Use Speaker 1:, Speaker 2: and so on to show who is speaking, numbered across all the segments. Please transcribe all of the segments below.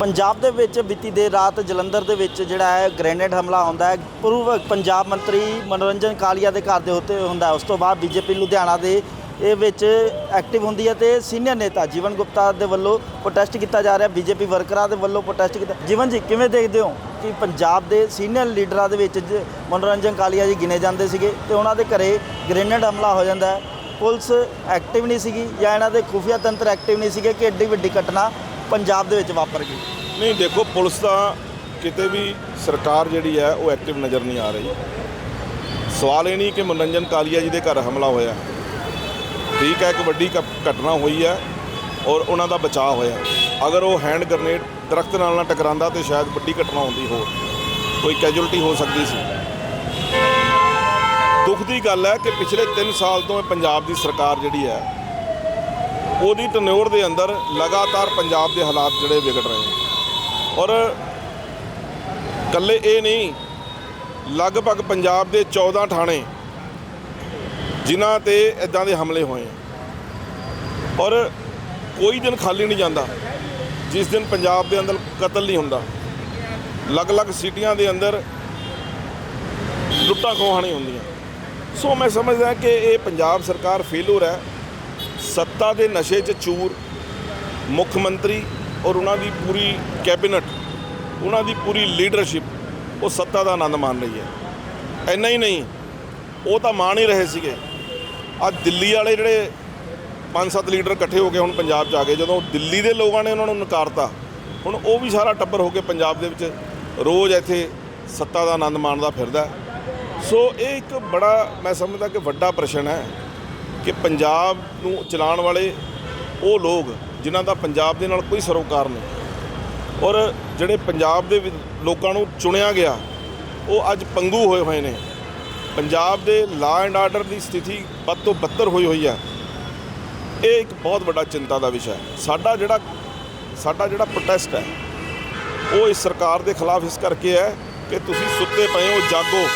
Speaker 1: ਪੰਜਾਬ ਦੇ ਵਿੱਚ ਬੀਤੀ ਦੇਰ ਰਾਤ ਜਲੰਧਰ ਦੇ ਵਿੱਚ ਜਿਹੜਾ ਹੈ ਗ੍ਰੇਨੇਡ ਹਮਲਾ ਹੁੰਦਾ ਹੈ। ਪੂਰਵ ਪੰਜਾਬ ਮੰਤਰੀ ਮਨੋਰੰਜਨ ਕਾਲੀਆ ਦੇ ਘਰ ਦੇ ਉੱਤੇ ਹੁੰਦਾ ਉਸ ਤੋਂ ਬਾਅਦ ਬੀਜੇਪੀ ਲੁਧਿਆਣਾ ਦੇ ਇਹ ਵਿੱਚ ਐਕਟਿਵ ਹੁੰਦੀ ਹੈ ਤੇ ਸੀਨੀਅਰ ਨੇਤਾ ਜੀਵਨ ਗੁਪਤਾ ਦੇ ਵੱਲੋਂ ਪ੍ਰੋਟੈਸਟ ਕੀਤਾ ਜਾ ਰਿਹਾ। ਬੀਜੇਪੀ ਵਰਕਰਾਂ ਦੇ ਵੱਲੋਂ ਪ੍ਰੋਟੈਸਟ ਕੀਤਾ। ਜੀਵਨ ਜੀ, ਕਿਵੇਂ ਦੇਖਦੇ ਹੋ ਕਿ ਪੰਜਾਬ ਦੇ ਸੀਨੀਅਰ ਲੀਡਰਾਂ ਦੇ ਵਿੱਚ ਜ- ਮਨੋਰੰਜਨ ਕਾਲੀਆ ਜੀ ਗਿਣੇ ਜਾਂਦੇ ਸੀਗੇ ਤੇ ਉਹਨਾਂ ਦੇ ਘਰੇ ਗ੍ਰੇਨੇਡ ਹਮਲਾ ਹੋ ਜਾਂਦਾ ਹੈ। ਪੁਲਿਸ ਐਕਟਿਵ ਨਹੀਂ ਸੀਗੀ ਜਾਂ ਇਹਨਾਂ ਦੇ ਖੁਫੀਆ ਤੰਤਰ ਐਕਟਿਵ ਨਹੀਂ ਸੀਗੇ ਕਿ ਐਡੀ ਵੱਡੀ ਘਟਨਾ ਪੰਜਾਬ ਦੇ ਵਿੱਚ ਵਾਪਰ ਗਈ?
Speaker 2: ਨਹੀਂ, ਦੇਖੋ, ਪੁਲਿਸ ਤਾਂ ਕਿਤੇ ਵੀ ਸਰਕਾਰ ਜਿਹੜੀ ਹੈ, ਉਹ ਐਕਟਿਵ ਨਜ਼ਰ ਨਹੀਂ ਆ ਰਹੀ। ਸਵਾਲ ਇਹ ਨਹੀਂ ਕਿ ਮਨੋਰੰਜਨ ਕਾਲੀਆ ਜੀ ਦੇ ਘਰ ਹਮਲਾ ਹੋਇਆ। ਠੀਕ ਹੈ, ਇੱਕ ਵੱਡੀ ਘ- ਘਟਨਾ ਹੋਈ ਹੈ ਔਰ ਉਹਨਾਂ ਦਾ ਬਚਾਅ ਹੋਇਆ। ਅਗਰ ਉਹ ਹੈਂਡ ਗ੍ਰਨੇਡ ਦਰਖਤ ਨਾਲ ਨਾ ਟਕਰਾਉਂਦਾ ਤੇ ਸ਼ਾਇਦ ਵੱਡੀ ਘਟਨਾ ਹੁੰਦੀ ਹੋਰ। ਕੋਈ ਕੈਜੁਅਲਟੀ ਹੋ ਸਕਦੀ ਸੀ। ਦੁੱਖ ਦੀ ਗੱਲ ਹੈ ਕਿ ਪਿਛਲੇ 3 ਸਾਲ ਤੋਂ ਇਹ ਪੰਜਾਬ ਦੀ ਸਰਕਾਰ ਜਿਹੜੀ ਹੈ ਉਹਦੀ ਟਨਿਓਰ ਦੇ ਅੰਦਰ ਲਗਾਤਾਰ ਪੰਜਾਬ ਦੇ ਹਾਲਾਤ ਜਿਹੜੇ ਵਿਗੜ ਰਹੇ ਨੇ। ਔਰ ਕੱਲੇ ਇਹ ਨਹੀਂ, ਲਗਭਗ ਪੰਜਾਬ ਦੇ 14 ਥਾਣੇ ਜਿਨ੍ਹਾਂ ਤੇ ਇਦਾਂ ਦੇ ਹਮਲੇ ਹੋਏ ਆ। ਔਰ ਕੋਈ ਦਿਨ ਖਾਲੀ ਨਹੀਂ ਜਾਂਦਾ, ਜਿਸ ਦਿਨ ਪੰਜਾਬ ਦੇ ਅੰਦਰ ਕਤਲ ਨਹੀਂ ਹੁੰਦਾ। ਅਲੱਗ-ਅਲੱਗ ਸਿਟੀਆਂ ਦੇ ਅੰਦਰ ਲੁੱਟਾਂ ਖੋਹਾਂ ਨਹੀਂ ਹੁੰਦੀਆਂ। ਸੋ ਮੈਂ ਸਮਝਦਾ ਕਿ ਇਹ ਪੰਜਾਬ ਸਰਕਾਰ ਫੇਲੂਰ ਹੈ। ਸੱਤਾ ਦੇ ਨਸ਼ੇ 'ਚ ਚੂਰ, ਮੁੱਖ ਮੰਤਰੀ ਔਰ ਉਹਨਾਂ ਦੀ ਪੂਰੀ ਕੈਬਨਿਟ, ਉਹਨਾਂ ਦੀ ਪੂਰੀ ਲੀਡਰਸ਼ਿਪ, ਉਹ ਸੱਤਾ ਦਾ ਆਨੰਦ ਮਾਣ ਰਹੀ ਹੈ। ਇੰਨਾ ਹੀ ਨਹੀਂ, ਉਹ ਤਾਂ ਮਾਣ ਹੀ ਰਹੇ ਸੀਗੇ। ਅੱਜ ਦਿੱਲੀ ਵਾਲੇ ਜਿਹੜੇ ਪੰਜ ਸੱਤ ਲੀਡਰ ਇਕੱਠੇ ਹੋ ਕੇ ਹੁਣ ਪੰਜਾਬ 'ਚ ਆ ਗਏ, ਜਦੋਂ ਦਿੱਲੀ ਦੇ ਲੋਕਾਂ ਨੇ ਉਹਨਾਂ ਨੂੰ ਨਕਾਰਤਾ, ਹੁਣ ਉਹ ਵੀ ਸਾਰਾ ਟੱਬਰ ਹੋ ਕੇ ਪੰਜਾਬ ਦੇ ਵਿੱਚ ਰੋਜ਼ ਇੱਥੇ ਸੱਤਾ ਦਾ ਆਨੰਦ ਮਾਣਦਾ ਫਿਰਦਾ ਸੋ ਇਹ ਇੱਕ ਬੜਾ, ਮੈਂ ਸਮਝਦਾ ਕਿ ਵੱਡਾ ਪ੍ਰਸ਼ਨ ਹੈ ਕਿ ਪੰਜਾਬ ਨੂੰ ਚਲਾਉਣ ਵਾਲੇ ਉਹ ਲੋਕ, ਜਿਨ੍ਹਾਂ ਦਾ ਪੰਜਾਬ ਦੇ ਨਾਲ ਕੋਈ ਸਰੋਕਾਰ ਨਹੀਂ। ਔਰ ਜਿਹੜੇ ਪੰਜਾਬ ਦੇ ਲੋਕਾਂ ਨੂੰ ਚੁਣਿਆ ਗਿਆ, ਉਹ ਅੱਜ ਪੰਗੂ ਹੋਏ ਹੋਏ ਨੇ। ਪੰਜਾਬ ਦੇ ਲਾਅ ਐਂਡ ਆਰਡਰ ਦੀ ਸਥਿਤੀ ਬਦ ਤੋਂ ਬੱਤਰ ਹੋਈ ਹੋਈ ਹੈ। ਇਹ ਇੱਕ ਬਹੁਤ ਵੱਡਾ ਚਿੰਤਾ ਦਾ ਵਿਸ਼ਾ ਹੈ। ਸਾਡਾ ਜਿਹੜਾ ਸਾਡਾ ਜਿਹੜਾ ਪ੍ਰੋਟੈਸਟ ਹੈ, ਉਹ ਇਸ ਸਰਕਾਰ ਦੇ ਖਿਲਾਫ ਇਸ ਕਰਕੇ ਹੈ ਕਿ ਤੁਸੀਂ ਸੁੱਤੇ ਪਏ ਹੋ, ਜਾਗੋ।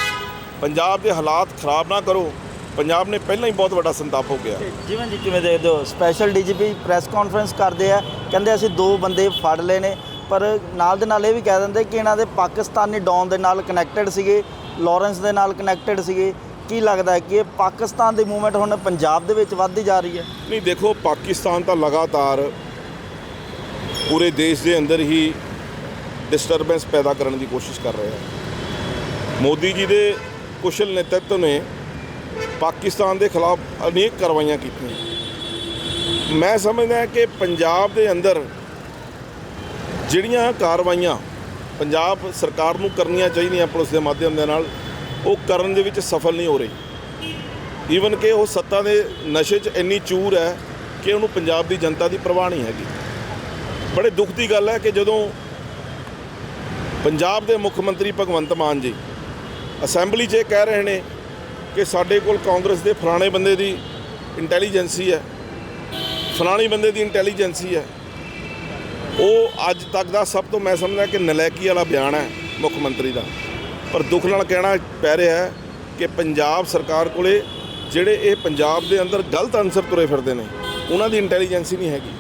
Speaker 2: ਪੰਜਾਬ ਦੇ ਹਾਲਾਤ ਖਰਾਬ ਨਾ ਕਰੋ। ਪੰਜਾਬ ਨੇ ਪਹਿਲਾਂ ਹੀ ਬਹੁਤ ਵੱਡਾ ਸੰਤਾਪ ਹੋ ਗਿਆ।
Speaker 1: ਜਿਵੇਂ ਜੀ ਕਿਵੇਂ ਦੇਖਦੇ ਹੋ? ਸਪੈਸ਼ਲ ਡੀਜੀਪੀ ਪ੍ਰੈਸ ਕਾਨਫਰੰਸ ਕਰਦੇ ਆ। ਕਹਿੰਦੇ ਅਸੀਂ ਦੋ ਬੰਦੇ ਫੜ ਲਏ ਨੇ। ਪਰ ਨਾਲ ਦੇ ਨਾਲ ਇਹ ਵੀ ਕਹਿ ਦਿੰਦੇ ਕਿ ਇਹਨਾਂ ਦੇ ਪਾਕਿਸਤਾਨੀ ਡੌਨ ਦੇ ਨਾਲ ਕਨੈਕਟਡ ਸੀਗੇ। ਲਾਰੈਂਸ ਦੇ ਨਾਲ ਕਨੈਕਟਡ ਸੀਗੇ। ਕੀ ਲੱਗਦਾ ਹੈ ਕਿ ਇਹ ਪਾਕਿਸਤਾਨ ਦੀ ਮੂਵਮੈਂਟ ਹੁਣ ਪੰਜਾਬ ਦੇ ਵਿੱਚ ਵੱਧਦੀ ਜਾ ਰਹੀ ਹੈ?
Speaker 2: ਨਹੀਂ ਦੇਖੋ ਪਾਕਿਸਤਾਨ ਤਾਂ ਲਗਾਤਾਰ ਪੂਰੇ ਦੇਸ਼ ਦੇ ਅੰਦਰ ਹੀ ਡਿਸਟਰਬੈਂਸ ਪੈਦਾ ਕਰਨ ਦੀ ਕੋਸ਼ਿਸ਼ ਕਰ ਰਿਹਾ ਹੈ। ਮੋਦੀ ਜੀ ਦੇ ਕੁਸ਼ਲ ਨੇਤਰਤਵ ਨੇ ਪਾਕਿਸਤਾਨ ਦੇ ਖਿਲਾਫ ਅਨੇਕ ਕਾਰਵਾਈਆਂ ਕੀਤੀਆਂ। ਮੈਂ ਸਮਝਦਾ ਕਿ ਪੰਜਾਬ ਦੇ ਅੰਦਰ ਜਿਹੜੀਆਂ ਕਾਰਵਾਈਆਂ ਪੰਜਾਬ ਸਰਕਾਰ ਨੂੰ ਕਰਨੀਆਂ ਚਾਹੀਦੀਆਂ ਪੁਲਿਸ ਦੇ ਮਾਧਿਅਮ ਦੇ ਨਾਲ, ਉਹ ਕਰਨ ਦੇ ਵਿੱਚ ਸਫਲ ਨਹੀਂ ਹੋ ਰਹੀ। ਈਵਨ ਕਿ ਉਹ ਸੱਤਾ ਦੇ ਨਸ਼ੇ 'ਚ ਇੰਨੀ ਚੂਰ ਹੈ ਕਿ ਉਹਨੂੰ ਪੰਜਾਬ ਦੀ ਜਨਤਾ ਦੀ ਪਰਵਾਹ ਨਹੀਂ ਹੈਗੀ। ਬੜੇ ਦੁੱਖ ਦੀ ਗੱਲ ਹੈ ਕਿ ਜਦੋਂ ਪੰਜਾਬ ਦੇ ਮੁੱਖ ਮੰਤਰੀ ਭਗਵੰਤ ਮਾਨ ਜੀ ਅਸੈਂਬਲੀ 'ਚ ਇਹ ਕਹਿ ਰਹੇ ਨੇ ਕਿ ਸਾਡੇ ਕੋਲ ਕਾਂਗਰਸ ਦੇ ਫਲਾਣੇ ਬੰਦੇ ਦੀ ਇੰਟੈਲੀਜੈਂਸੀ ਹੈ, ਫਲਾਣੀ ਬੰਦੇ ਦੀ ਇੰਟੈਲੀਜੈਂਸੀ ਹੈ। ਉਹ ਅੱਜ ਤੱਕ ਦਾ ਸਭ ਤੋਂ ਮੈਂ ਸਮਝਦਾ ਕਿ ਨਲਾਇਕੀ ਵਾਲਾ ਬਿਆਨ ਹੈ ਮੁੱਖ ਮੰਤਰੀ ਦਾ। ਪਰ ਦੁੱਖ ਨਾਲ ਕਹਿਣਾ ਪੈ ਰਿਹਾ ਹੈ ਕਿ ਪੰਜਾਬ ਸਰਕਾਰ ਕੋਲੇ ਜਿਹੜੇ ਇਹ ਪੰਜਾਬ ਦੇ ਅੰਦਰ ਗਲਤ ਅਨਸਰ ਤੁਰੇ ਫਿਰਦੇ ਨੇ, ਉਹਨਾਂ ਦੀ ਇੰਟੈਲੀਜੈਂਸੀ ਨਹੀਂ ਹੈਗੀ।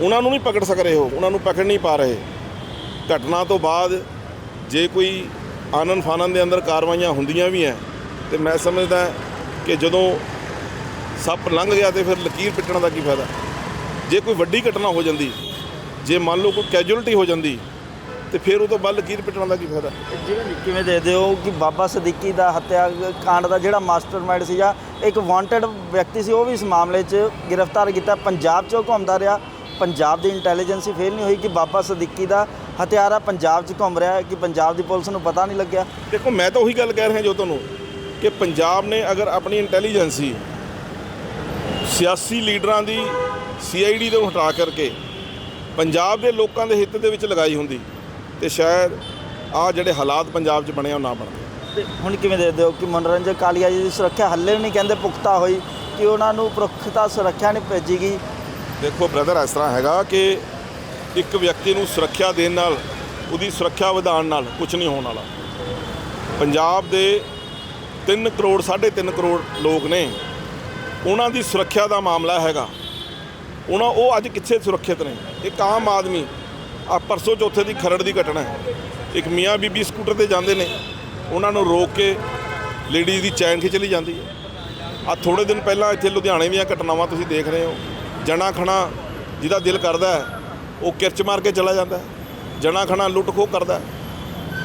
Speaker 2: ਉਹਨਾਂ ਨੂੰ ਨਹੀਂ ਪਕੜ ਸਕ ਰਹੇ ਹੋ ਉਹਨਾਂ ਨੂੰ ਪਕੜ ਨਹੀਂ ਪਾ ਰਹੇ। ਘਟਨਾ ਤੋਂ ਬਾਅਦ ਜੇ ਕੋਈ ਆਨਨ ਫਾਨਨ ਦੇ ਅੰਦਰ ਕਾਰਵਾਈਆਂ ਹੁੰਦੀਆਂ ਵੀ ਹੈ ਤੇ ਮੈਂ ਸਮਝਦਾ ਕਿ ਜਦੋਂ ਸੱਪ ਲੰਘ ਗਿਆ ਤੇ ਫਿਰ ਲਕੀਰ ਪਿੱਟਣ ਦਾ ਕੀ ਫਾਇਦਾ? ਜੇ ਕੋਈ ਵੱਡੀ ਘਟਨਾ ਹੋ ਜਾਂਦੀ ਜੇ ਮੰਨ ਲਓ ਕੋਈ ਕੈਜੁਅਲਟੀ ਹੋ ਜਾਂਦੀ ਤੇ ਫਿਰ ਉਹ ਤੋਂ ਬਾਅਦ ਲਕੀਰ ਪਿੱਟਣ ਦਾ ਕੀ ਫਾਇਦਾ?
Speaker 1: ਜਿਵੇਂ ਜੀ ਕਿਵੇਂ ਦੇਖਦੇ ਹੋ ਕਿ ਬਾਬਾ ਸਦੀਕੀ ਦਾ ਹੱਤਿਆ ਕਾਂਡ ਦਾ ਜਿਹੜਾ ਮਾਸਟਰਮਾਈਂਡ ਸੀਗਾ ਇੱਕ ਵਾਂਟਡ ਵਿਅਕਤੀ ਸੀ ਉਹ ਵੀ ਇਸ ਮਾਮਲੇ 'ਚ ਗ੍ਰਿਫਤਾਰ ਕੀਤਾ। ਪੰਜਾਬ 'ਚੋਂ ਘੁੰਮਦਾ ਰਿਹਾ। ਪੰਜਾਬ ਦੀ ਇੰਟੈਲੀਜੈਂਸੀ ਫੇਲ ਨਹੀਂ ਹੋਈ ਕਿ ਬਾਬਾ ਸਦੀਕੀ ਦਾ ਹਥਿਆਰਾ ਪੰਜਾਬ 'ਚ ਘੁੰਮ ਰਿਹਾ ਹੈ ਕਿ ਪੰਜਾਬ ਦੀ ਪੁਲਿਸ ਨੂੰ ਪਤਾ ਨਹੀਂ ਲੱਗਿਆ।
Speaker 2: ਦੇਖੋ ਮੈਂ ਤਾਂ ਉਹੀ ਗੱਲ ਕਹਿ ਰਿਹਾ ਜੋ ਤੁਹਾਨੂੰ। ਕਿ ਪੰਜਾਬ ਨੇ ਅਗਰ ਆਪਣੀ ਇੰਟੈਲੀਜੈਂਸੀ ਸਿਆਸੀ ਲੀਡਰਾਂ ਦੀ ਸੀਆਈਡੀ ਤੋਂ ਹਟਾ ਕਰਕੇ ਪੰਜਾਬ ਦੇ ਲੋਕਾਂ ਦੇ ਹਿੱਤ ਦੇ ਵਿੱਚ ਲਗਾਈ ਹੁੰਦੀ ਤੇ ਸ਼ਾਇਦ ਆ ਜਿਹੜੇ ਹਾਲਾਤ ਪੰਜਾਬ 'ਚ ਬਣੇ ਉਹ ਨਾ ਬਣਦੇ।
Speaker 1: ਹੁਣ ਕਿਵੇਂ ਦੇਖਦੇ ਹੋ ਕਿ ਮਨੋਰੰਜਨ ਕਾਲੀਆ ਜੀ ਦੀ ਸੁਰੱਖਿਆ ਹੱਲੇ ਨਹੀਂ ਕਹਿੰਦੇ ਪੁਖਤਾ ਹੋਈ ਕਿ ਉਹਨਾਂ ਨੂੰ ਪ੍ਰੋਖਤਾ ਸੁਰੱਖਿਆ ਨਹੀਂ ਭੇਜੀ ਗਈ
Speaker 2: ਦੇਖੋ ਬ੍ਰਦਰ ਇਸ ਤਰ੍ਹਾਂ ਹੈਗਾ ਕਿ ਇੱਕ ਵਿਅਕਤੀ ਨੂੰ ਸੁਰੱਖਿਆ ਦੇਣ ਨਾਲ ਉਹਦੀ ਸੁਰੱਖਿਆ ਵਧਾਉਣ ਨਾਲ ਕੁਝ ਨਹੀਂ ਹੋਣ ਵਾਲਾ। ਪੰਜਾਬ ਦੇ 3 ਕਰੋੜ 3.5 ਕਰੋੜ ਲੋਕ ਨੇ। ਉਹਨਾਂ ਦੀ ਸੁਰੱਖਿਆ ਦਾ ਮਾਮਲਾ ਹੈਗਾ। ਉਹਨਾਂ, ਉਹ ਅੱਜ ਕਿੱਥੇ ਸੁਰੱਖਿਅਤ ਨੇ? ਇੱਕ ਆਮ ਆਦਮੀ ਆ ਪਰਸੋਂ ਚੌਥੇ ਦੀ ਖਰੜ ਦੀ ਘਟਨਾ ਹੈ। ਇੱਕ ਮੀਆਂ ਬੀਬੀ ਸਕੂਟਰ ਤੇ ਜਾਂਦੇ ਨੇ। ਉਹਨਾਂ ਨੂੰ ਰੋਕ ਕੇ ਲੇਡੀਜ਼ ਦੀ ਚੈਨ ਖਿੱਚ ਲਈ ਜਾਂਦੀ ਹੈ। ਆ ਥੋੜੇ ਦਿਨ ਪਹਿਲਾਂ ਇੱਥੇ ਲੁਧਿਆਣੇ ਦੀਆਂ ਘਟਨਾਵਾਂ ਤੁਸੀਂ ਦੇਖ ਰਹੇ ਹੋ। ਜਣਾ ਖਣਾ ਜਿਹਦਾ ਦਿਲ ਕਰਦਾ ਉਹ ਕਿਰਚ ਮਾਰ ਕੇ ਚਲਾ ਜਾਂਦਾ ਜਣਾ ਖਣਾ ਲੁੱਟ ਖੋਹ ਕਰਦਾ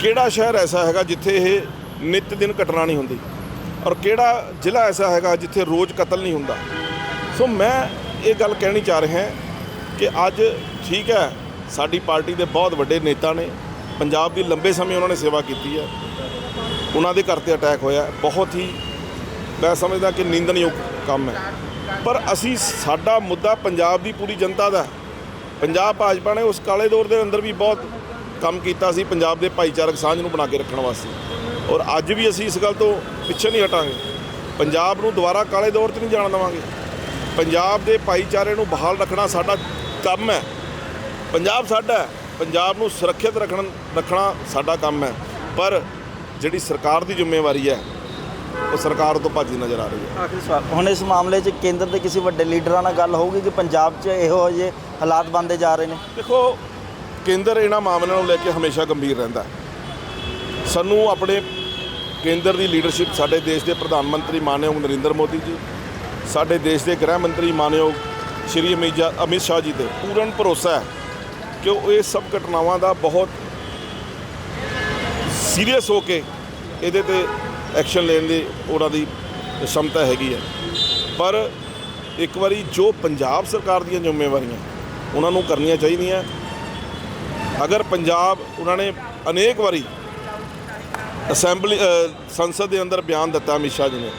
Speaker 2: ਕਿਹੜਾ ਸ਼ਹਿਰ ਐਸਾ ਹੈਗਾ ਜਿੱਥੇ ਇਹ ਨਿਤ ਦਿਨ ਘਟਨਾ ਨਹੀਂ ਹੁੰਦੀ। ਔਰ ਕਿਹੜਾ ਜ਼ਿਲ੍ਹਾ ਐਸਾ ਹੈਗਾ ਜਿੱਥੇ ਰੋਜ਼ ਕਤਲ ਨਹੀਂ ਹੁੰਦਾ। ਸੋ ਮੈਂ ਇਹ ਗੱਲ ਕਹਿਣੀ ਚਾਹ ਰਿਹਾ ਕਿ ਅੱਜ ਠੀਕ ਹੈ, ਸਾਡੀ ਪਾਰਟੀ ਦੇ ਬਹੁਤ ਵੱਡੇ ਨੇਤਾ ਨੇ। ਪੰਜਾਬ ਦੀ ਲੰਬੇ ਸਮੇਂ ਉਹਨਾਂ ਨੇ ਸੇਵਾ ਕੀਤੀ ਹੈ। ਉਹਨਾਂ ਦੇ ਘਰ ਤੇ ਅਟੈਕ ਹੋਇਆ। ਬਹੁਤ ਹੀ ਮੈਂ ਸਮਝਦਾ ਕਿ ਨਿੰਦਣਯੋਗ ਕੰਮ ਹੈ। ਪਰ ਅਸੀਂ ਸਾਡਾ ਮੁੱਦਾ ਪੰਜਾਬ ਦੀ ਪੂਰੀ ਜਨਤਾ ਦਾ ਪੰਜਾਬ ਭਾਜਪਾ ਨੇ ਉਸ ਕਾਲੇ ਦੌਰ ਦੇ ਅੰਦਰ ਵੀ ਬਹੁਤ ਕੰਮ ਕੀਤਾ ਸੀ, ਪੰਜਾਬ ਦੇ ਭਾਈਚਾਰਕ ਸਾਂਝ ਨੂੰ ਬਣਾ ਕੇ ਰੱਖਣ ਵਾਸਤੇ। ਔਰ ਅੱਜ ਵੀ ਅਸੀਂ ਇਸ ਗੱਲ ਤੋਂ ਪਿੱਛੇ ਨਹੀਂ ਹਟਾਂਗੇ। ਪੰਜਾਬ ਨੂੰ ਦੁਬਾਰਾ ਕਾਲੇ ਦੌਰ 'ਚ ਨਹੀਂ ਜਾਣ ਦੇਵਾਂਗੇ। ਪੰਜਾਬ ਦੇ ਭਾਈਚਾਰੇ ਨੂੰ ਬਹਾਲ ਰੱਖਣਾ ਸਾਡਾ ਕੰਮ ਹੈ। ਪੰਜਾਬ ਸਾਡਾ ਹੈ। ਪੰਜਾਬ ਨੂੰ ਸੁਰੱਖਿਅਤ ਰੱਖਣ ਰੱਖਣਾ ਸਾਡਾ ਕੰਮ ਹੈ। ਪਰ ਜਿਹੜੀ ਸਰਕਾਰ ਦੀ ਜ਼ਿੰਮੇਵਾਰੀ ਹੈ ਉਹ ਸਰਕਾਰ ਤੋਂ ਭੱਜਦੀ ਨਜ਼ਰ ਆ ਰਹੀ ਹੈ।
Speaker 1: ਆਖਰੀ ਸਵਾਲ ਹੁਣ ਇਸ ਮਾਮਲੇ 'ਚ ਕੇਂਦਰ ਦੇ ਕਿਸੇ ਵੱਡੇ ਲੀਡਰਾਂ ਨਾਲ ਗੱਲ ਹੋਊਗੀ ਕਿ ਪੰਜਾਬ 'ਚ ਇਹੋ ਜਿਹੇ ਹਾਲਾਤ ਬਣਦੇ ਜਾ ਰਹੇ ਨੇ?
Speaker 2: ਦੇਖੋ ਕੇਂਦਰ ਇਹਨਾਂ ਮਾਮਲਿਆਂ ਨੂੰ ਲੈ ਕੇ ਹਮੇਸ਼ਾ ਗੰਭੀਰ ਰਹਿੰਦਾ। ਸਾਨੂੰ ਆਪਣੇ ਕੇਂਦਰ ਦੀ ਲੀਡਰਸ਼ਿਪ ਸਾਡੇ ਦੇਸ਼ ਦੇ ਪ੍ਰਧਾਨ ਮੰਤਰੀ ਮਾਨਯੋਗ ਨਰਿੰਦਰ ਮੋਦੀ ਜੀ, ਸਾਡੇ ਦੇਸ਼ ਦੇ ਗ੍ਰਹਿ ਮੰਤਰੀ ਮਾਨਯੋਗ ਸ਼੍ਰੀ ਅਮਿਤ ਅਮਿਤ ਸ਼ਾਹ ਜੀ ਤੇ ਪੂਰਨ ਭਰੋਸਾ ਹੈ ਕਿ ਉਹ ਇਹ ਸਭ ਘਟਨਾਵਾਂ ਦਾ ਬਹੁਤ ਸੀਰੀਅਸ ਹੋ ਕੇ ਇਹਦੇ ਤੇ ਐਕਸ਼ਨ ਲੈਣ ਦੀ ਉਹਨਾਂ ਦੀ ਸ਼ਮਤਾ ਹੈਗੀ ਹੈ। ਪਰ ਇੱਕ ਵਾਰੀ ਜੋ ਪੰਜਾਬ ਸਰਕਾਰ ਦੀਆਂ ਜ਼ਿੰਮੇਵਾਰੀਆਂ ਉਹਨਾਂ ਨੂੰ ਕਰਨੀਆਂ ਚਾਹੀਦੀਆਂ, ਅਗਰ ਪੰਜਾਬ ਉਹਨਾਂ ਨੇ ਅਨੇਕ ਵਾਰੀ ਅਸੈਂਬਲੀ ਸੰਸਦ ਦੇ ਅੰਦਰ ਬਿਆਨ ਦਿੱਤਾ ਅਮਿਤ ਸ਼ਾਹ ਜੀ ਨੇ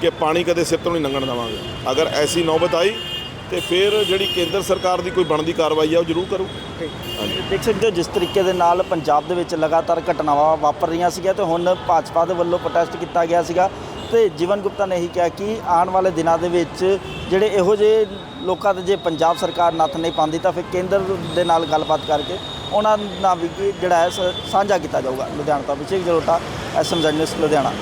Speaker 2: ਕਿ ਪਾਣੀ ਕਦੇ ਸਿਰ ਤੋਂ ਨਹੀਂ ਲੰਘਣ ਦੇਵਾਂਗੇ। ਅਗਰ ਐਸੀ ਨੌਬਤ ਆਈ ਤੇ ਫਿਰ ਜਿਹੜੀ ਕੇਂਦਰ ਸਰਕਾਰ ਦੀ ਕੋਈ ਬਣਦੀ ਕਾਰਵਾਈ ਆ ਉਹ ਜ਼ਰੂਰ ਕਰੂ।
Speaker 1: ਦੇਖ ਸਕਦੇ ਹੋ ਜਿਸ ਤਰੀਕੇ ਦੇ ਨਾਲ ਪੰਜਾਬ ਦੇ ਵਿੱਚ ਲਗਾਤਾਰ ਘਟਨਾਵਾਂ ਵਾਪਰ ਰਹੀਆਂ ਸੀਗੀਆਂ ਤੇ ਹੁਣ ਭਾਜਪਾ ਦੇ ਵੱਲੋਂ ਪ੍ਰੋਟੈਸਟ ਕੀਤਾ ਗਿਆ ਸੀਗਾ ਤੇ ਜੀਵਨ ਗੁਪਤਾ ਨੇ ਇਹੀ ਕਿਹਾ ਕਿ ਆਉਣ ਵਾਲੇ ਦਿਨਾਂ ਦੇ ਵਿੱਚ ਜਿਹੜੇ ਇਹੋ ਜਿਹੇ ਲੋਕਾਂ ਦੇ ਜੇ ਪੰਜਾਬ ਸਰਕਾਰ ਨੱਥ ਨਹੀਂ ਪਾਉਂਦੀ ਤਾਂ ਫਿਰ ਕੇਂਦਰ ਦੇ ਨਾਲ ਗੱਲਬਾਤ ਕਰਕੇ ਉਹਨਾਂ ਨਾਲ ਵੀ ਜਿਹੜਾ ਹੈ ਸਾਂਝਾ ਕੀਤਾ ਜਾਊਗਾ। ਲੁਧਿਆਣਾ ਤੋਂ ਅਭਿਸ਼ੇਕ ਜਲੋਟਾ ਐਸਐਮਜ਼ੈਡ ਨਿਊਜ਼, ਲੁਧਿਆਣਾ।